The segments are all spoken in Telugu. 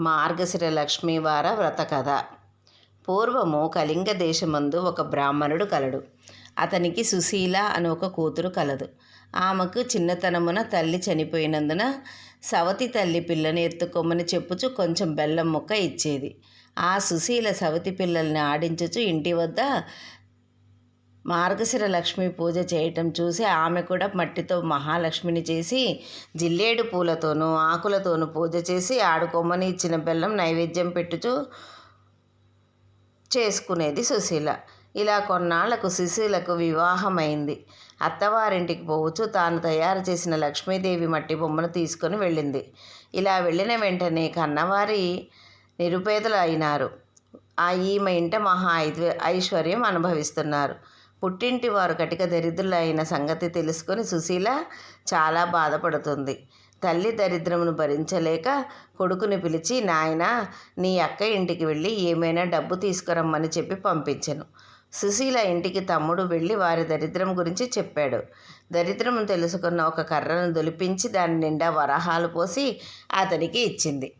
మార్గశిర లక్ష్మీవార వ్రత కథ. పూర్వము కళింగ దేశమందు ఒక బ్రాహ్మణుడు కలడు. అతనికి సుశీల అని ఒక కూతురు కలదు. ఆమెకు చిన్నతనమున తల్లి చనిపోయినందున సవతి తల్లి పిల్లని ఎత్తుకోమని చెప్పుచు కొంచెం బెల్లం ముక్క ఇచ్చేది. ఆ సుశీల సవతి పిల్లల్ని ఆడించుచు ఇంటి వద్ద మార్గశిర లక్ష్మి పూజ చేయటం చూసి ఆమె కూడా మట్టితో మహాలక్ష్మిని చేసి జిల్లేడు పూలతోనూ ఆకులతోనూ పూజ చేసి ఆడుకొమ్మని ఇచ్చిన బెల్లం నైవేద్యం పెట్టుచు చేసుకునేది సుశీల. ఇలా కొన్నాళ్ళకు సుశీలకు వివాహమైంది. అత్తవారింటికి పోవచ్చు తాను తయారు చేసిన లక్ష్మీదేవి మట్టి బొమ్మను తీసుకొని వెళ్ళింది. ఇలా వెళ్ళిన వెంటనే కన్నవారి నిరుపేదలు అయినారు. ఆ ఈమె ఇంట మహా ఐశ్వర్యం అనుభవిస్తున్నారు. పుట్టింటి వారు కటిక దరిద్రులు అయిన సంగతి తెలుసుకొని సుశీల చాలా బాధపడుతుంది. తల్లి దరిద్రమును భరించలేక కొడుకుని పిలిచి నాయన నీ అక్క ఇంటికి వెళ్ళి ఏమైనా డబ్బు తీసుకురమ్మని చెప్పి పంపించను. సుశీల ఇంటికి తమ్ముడు వెళ్ళి వారి దరిద్రం గురించి చెప్పాడు. దరిద్రము తెలుసుకున్న ఒక కర్రను దొలిపించి దాని నిండా వరహాలు పోసి అతనికి ఇచ్చింది.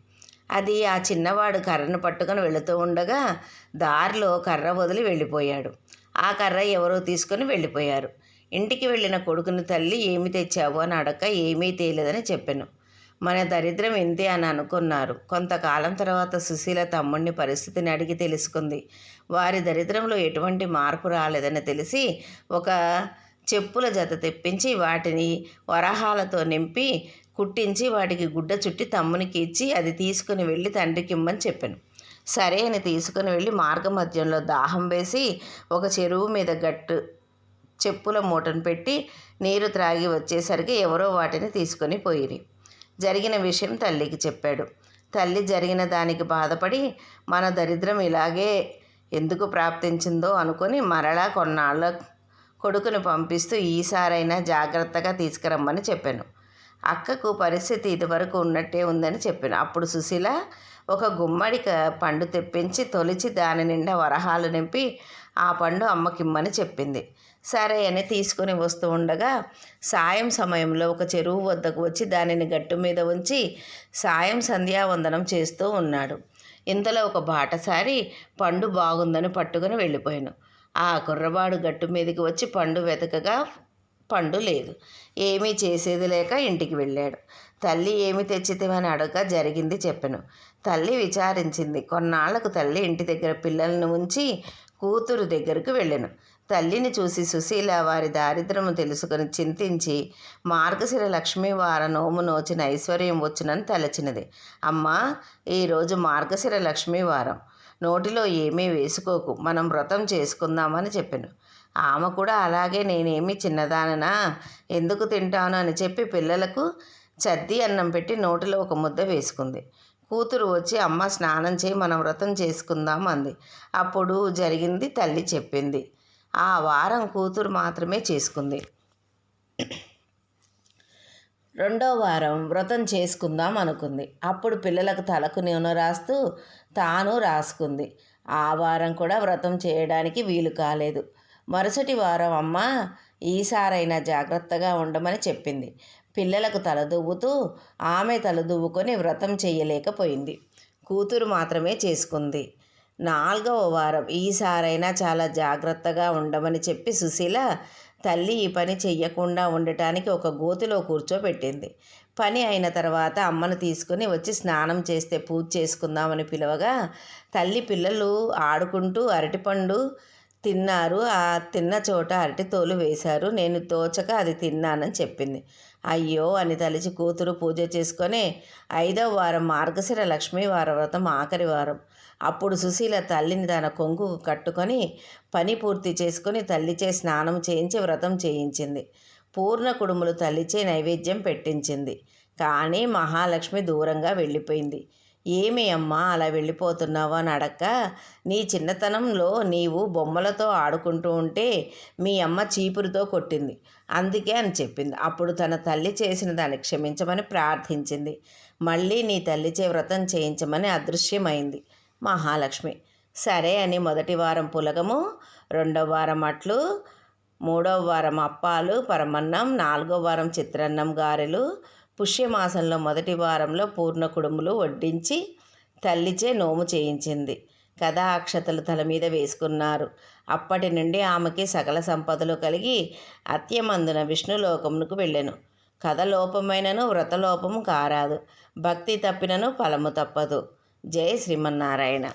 అది ఆ చిన్నవాడు కర్రను పట్టుకొని వెళుతూ ఉండగా దారిలో కర్ర వదిలి వెళ్ళిపోయాడు. ఆ కర్ర ఎవరో తీసుకొని వెళ్ళిపోయారు. ఇంటికి వెళ్ళిన కొడుకుని తల్లి ఏమి తెచ్చావు? అని అడక్క ఏమీ తేలేదని చెప్పాను. మన దరిద్రం ఇంతే అని అనుకున్నారు. కొంతకాలం తర్వాత సుశీల తమ్ముడిని పరిస్థితిని అడిగి తెలుసుకుంది. వారి దరిద్రంలో ఎటువంటి మార్పు రాలేదని తెలిసి ఒక చెప్పుల జత తెప్పించి వాటిని వరహాలతో నింపి కుట్టించి వాటికి గుడ్డ చుట్టి తమ్మునికి ఇచ్చి అది తీసుకుని వెళ్ళి తండ్రికి ఇమ్మని చెప్పాను. సరే అని తీసుకుని వెళ్ళి మార్గమధ్యంలో దాహం వేసి ఒక చెరువు మీద గట్టు చెప్పుల మూటను పెట్టి నీరు త్రాగి వచ్చేసరికి ఎవరో వాటిని తీసుకొని పోయిరి. జరిగిన విషయం తల్లికి చెప్పాడు. తల్లి జరిగిన దానికి బాధపడి మన దరిద్రం ఇలాగే ఎందుకు ప్రాప్తించిందో అనుకొని మరలా కొన్నాళ్ళ కొడుకుని పంపిస్తూ ఈసారైనా జాగ్రత్తగా తీసుకురమ్మని చెప్పాను. అక్కకు పరిస్థితి ఇదివరకు ఉన్నట్టే ఉందని చెప్పిన. అప్పుడు సుశీల ఒక గుమ్మడిక పండు తెప్పించి తొలిచి దాని నిండా వరహాలు నింపి ఆ పండు అమ్మకిమ్మని చెప్పింది. సరే అని తీసుకుని వస్తూ ఉండగా సాయం సమయంలో ఒక చెరువు వద్దకు వచ్చి దానిని గట్టు మీద ఉంచి సాయం సంధ్యావందనం చేస్తూ ఉన్నాడు. ఇంతలో ఒక బాటసారి పండు బాగుందని పట్టుకుని వెళ్ళిపోయాను. ఆ కుర్రవాడు గట్టు మీదకి వచ్చి పండు వెతకగా పండు లేదు. ఏమీ చేసేది లేక ఇంటికి వెళ్ళాడు. తల్లి ఏమి తెచ్చితేమని అడగ జరిగింది చెప్పాను. తల్లి విచారించింది. కొన్నాళ్ళకు తల్లి ఇంటి దగ్గర పిల్లలను ఉంచి కూతురు దగ్గరకు వెళ్ళాను. తల్లిని చూసి సుశీల వారి దారిద్రము తెలుసుకొని చింతించి మార్గశిర లక్ష్మీ వార నోము నోచిన ఐశ్వర్యం వచ్చునని తలచినది. అమ్మా ఈరోజు మార్గశిర లక్ష్మీ వారం. నోటిలో ఏమీ వేసుకోకు. మనం వ్రతం చేసుకుందామని చెప్పాను. ఆమె కూడా అలాగే నేనేమి చిన్నదాననా? ఎందుకు తింటాను? అని చెప్పి పిల్లలకు చద్ది అన్నం పెట్టి నోటిలో ఒక ముద్ద వేసుకుంది. కూతురు వచ్చి అమ్మ స్నానం చేయి మనం వ్రతం చేసుకుందాం అంది. అప్పుడు జరిగింది తల్లి చెప్పింది. ఆ వారం కూతురు మాత్రమే చేసుకుంది. రెండో వారం వ్రతం చేసుకుందాం అనుకుంది. అప్పుడు పిల్లలకు తలకు నూనె రాస్తూ తాను రాసుకుంది. ఆ వారం కూడా వ్రతం చేయడానికి వీలు కాలేదు. మరుసటి వారం అమ్మ ఈసారైనా జాగ్రత్తగా ఉండమని చెప్పింది. పిల్లలకు తలదువ్వుతూ ఆమె తలదువ్వుకొని వ్రతం చేయలేకపోయింది కూతురు మాత్రమే చేసుకుంది. నాలుగవ వారం ఈసారైనా చాలా జాగ్రత్తగా ఉండమని చెప్పి సుశీల తల్లి ఈ పని చెయ్యకుండా ఉండటానికి ఒక గోతిలో కూర్చోబెట్టింది. పని అయిన తర్వాత అమ్మను తీసుకుని వచ్చి స్నానం చేస్తే పూజ చేసుకుందామని పిలవగా తల్లి పిల్లలు ఆడుకుంటూ అరటిపండు తిన్నారు. ఆ తిన్న చోట అరటితోలు వేశారు. నేను తోచక అది తిన్నానని చెప్పింది. అయ్యో అని తలిచి కూతురు పూజ చేసుకొని ఐదవ వారం మార్గశిర లక్ష్మీ వార వ్రతం ఆఖరి వారం. అప్పుడు సుశీల తల్లిని తన కొంగు కట్టుకొని పని పూర్తి చేసుకొని తల్లిచే స్నానం చేయించి వ్రతం చేయించింది. పూర్ణ కుడుములు తల్లిచే నైవేద్యం పెట్టించింది. కానీ మహాలక్ష్మి దూరంగా వెళ్ళిపోయింది. ఏమి అమ్మా అలా వెళ్ళిపోతున్నావు అని అడక్క. నీ చిన్నతనంలో నీవు బొమ్మలతో ఆడుకుంటూ ఉంటే మీ అమ్మ చీపురుతో కొట్టింది. అందుకే అని చెప్పింది. అప్పుడు తన తల్లి చేసిన దాన్ని క్షమించమని ప్రార్థించింది. మళ్ళీ నీ తల్లిచే వ్రతం చేయించమని అదృశ్యమైంది మహాలక్ష్మి. సరే అని మొదటి వారం పులగము రెండవ వారం అట్లు మూడవ వారం అప్పాలు పరమన్నం నాలుగో వారం చిత్రాన్నం గారెలు పుష్యమాసంలో మొదటి వారంలో పూర్ణ కుడుములు వడ్డించి తల్లిచే నోము చేయించింది. కథా అక్షతలు తల మీద వేసుకున్నారు. అప్పటి నుండి ఆమెకి సకల సంపదలు కలిగి అత్యమందున విష్ణులోకమునకు వెళ్ళెను. కథ లోపమైనను వ్రతలోపము కారాదు. భక్తి తప్పినను ఫలము తప్పదు. జై శ్రీమన్నారాయణ.